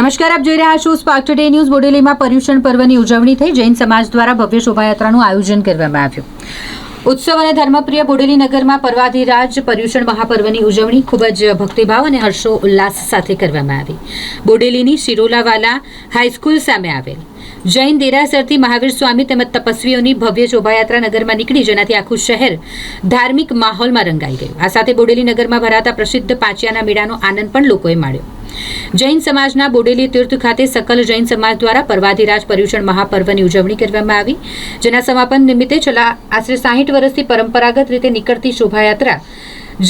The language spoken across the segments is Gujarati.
નમસ્કાર, આપ જોઈ રહ્યા છો સ્પાર્ક ટુડે ન્યૂઝ બોડેલીમાં પર્યુષણ પર્વની ઉજવણી થઈ, જૈન સમાજ દ્વારા ભવ્ય શોભાયાત્રાનું આયોજન કરવામાં આવ્યું. ઉત્સવ અને ધર્મપ્રિય બોડેલી નગરમાં પર્વાધિરાજ પર્યુષણ મહાપર્વની ઉજવણી ખૂબ જ ભક્તિભાવ અને હર્ષો ઉલ્લાસ સાથે કરવામાં આવી. બોડેલીની શિરોલાવાલા હાઈસ્કૂલ સામે આવેલ. જૈન દેરાસરથી મહાવીર સ્વામી તેમજ તપસ્વીઓની ભવ્ય શોભાયાત્રા નગરમાં નીકળી, જેનાથી આખું શહેર ધાર્મિક માહોલમાં રંગાઈ ગયું. આ સાથે બોડેલી નગરમાં ભરાતા પ્રસિદ્ધ પાંચિયાના મેળાનો આનંદ પણ લોકોએ માણ્યો. જૈન સમાજના બોડેલી તીર્થ ખાતે સકલ જૈન સમાજ દ્વારા પર્વાધિરાજ પર્યુષણ મહાપર્વની ઉજવણી કરવામાં આવી. જેના સમાપન નિમિત્તે છેલ્લા આશરે સાહીઠ વર્ષથી પરંપરાગત રીતે નીકળતી શોભાયાત્રા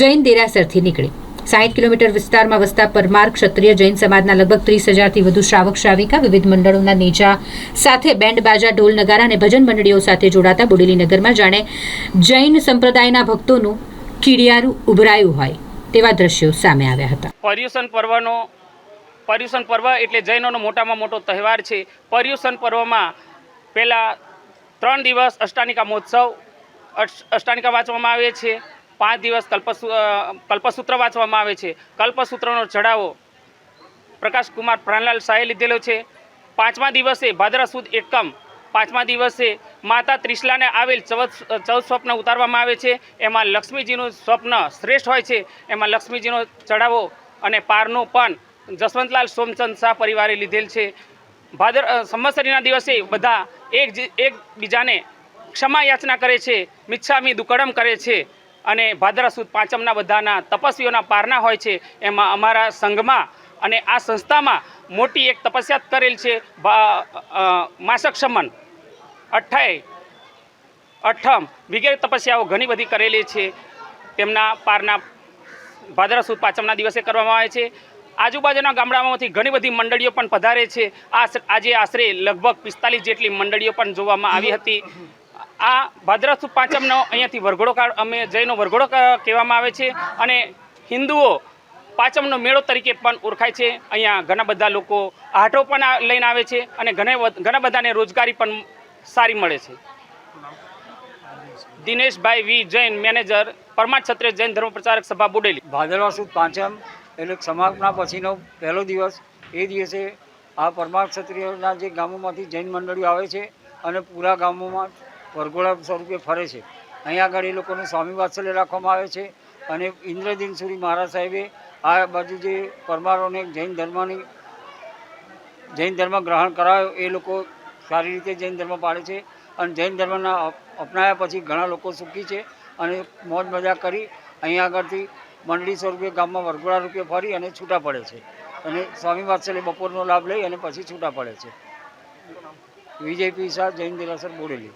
જૈન દેરાસરથી નીકળી. સાહીઠ કિલોમીટર વિસ્તારમાં વસતા પરમાર ક્ષત્રિય જૈન સમાજના લગભગ ત્રીસ હજારથી વધુ શ્રાવક શ્રાવિકા વિવિધ મંડળોના નેજા સાથે બેન્ડ બાજા, ઢોલ નગારા અને ભજન મંડળીઓ સાથે જોડાતા બોડેલી નગરમાં જાણે જૈન સંપ્રદાયના ભક્તોનું કીડિયારું ઉભરાયું હોય તેવા દ્રશ્યો સામે આવ્યા હતા. પર્યુષણ પર્વનો પર્યુષણ પર્વ એટલે જૈનોનો મોટામાં મોટો તહેવાર છે. પર્યુષણ પર્વમાં પહેલાં ત્રણ દિવસ અષ્ટાનિકા મહોત્સવ અષ્ટ- અષ્ટાનિકા વાંચવામાં આવે છે. પાંચ દિવસ કલ્પસૂ કલ્પસૂત્ર વાંચવામાં આવે છે. કલ્પસૂત્રનો ચઢાવો પ્રકાશકુમાર પ્રાણલાલ શાહે લીધેલો છે. પાંચમા દિવસે ભાદરા સુદ એકમ, પાંચમા દિવસે માતા ત્રિશલાને આવેલ ચૌદ ચૌદ સ્વપ્ન ઉતારવામાં આવે છે. એમાં લક્ષ્મીજીનું સ્વપ્ન શ્રેષ્ઠ હોય છે. એમાં લક્ષ્મીજીનો ચઢાવો અને પારનો પણ જસવંતલાલ સોમચંદ શાહ પરિવારે લીધેલ છે. ભાદર સંવત્સરીના દિવસે બધા એક એકબીજાને ક્ષમા યાચના કરે છે, મિચ્છામી દુકડમ કરે છે અને ભાદરા સુદ પાંચમના બધાના તપસ્વીઓના પારના હોય છે. એમાં અમારા સંઘમાં અને આ સંસ્થામાં મોટી એક તપસ્યા કરેલ છે માસક શમન અઠ્ઠાઈ અઠમ વગેરે તપસ્યાઓ ઘણી બધી કરેલી છે. તેમના પારના ભાદરા પાંચમના દિવસે કરવામાં આવે છે. આજુબાજુના ગામડામાંથી ઘણી બધી મંડળીઓ પણ પધારે છે. આ આજે આશરે લગભગ પિસ્તાલીસ જેટલી મંડળીઓ પણ જોવામાં આવી હતી. આ ભાદ્રસુ પાંચમનો અહીંયાથી વરઘોડો અમે જૈનો વરઘોડો કહેવામાં આવે છે અને હિન્દુઓ પાંચમનો મેળો તરીકે પણ ઓળખાય છે. અહીંયા ઘણા બધા લોકો આટો પણ લઈને આવે છે અને ઘણા ઘણા બધાને રોજગારી પણ સારી મળે છે. દિનેશભાઈ વી જૈન, મેનેજર, પરમાર ક્ષત્રિય જૈન ધર્મ પ્રચારક સભા, બોડેલી. ભાદરવા પાંચમ એટલે સમાપના પછીનો પહેલો દિવસ એ દિવસે આ પરમાર ક્ષત્રિયના જે ગામોમાંથી જૈન મંડળીઓ આવે છે અને પૂરા ગામોમાં વરઘોડા સ્વરૂપે ફરે છે. અહીંયા આગળ એ લોકોનું સ્વામી વાત્સલ્ય રાખવામાં આવે છે અને ઇન્દ્રદિન સુરી મહારાજ સાહેબે આ બાજુ જે પરમારોને જૈન ધર્મની, જૈન ધર્મ ગ્રહણ કરાયો એ લોકો સારી રીતે જૈન ધર્મ પાળે છે અને જૈન ધર્મના અપ- અપનાયા પછી ઘણા લોકો સુખી છે અને મોજ મજા કરી અહીંયા આગળથી મંડળી સ્વરૂપે ગામમાં વરઘોડા રૂપે ફરી અને છૂટા પડે છે. અને સ્વામી વાત્સલ્ય બપોરનો લાભ લઈ અને પછી છૂટા પડે છે. વિજય પી જૈન દેરાસર, બોડેલી.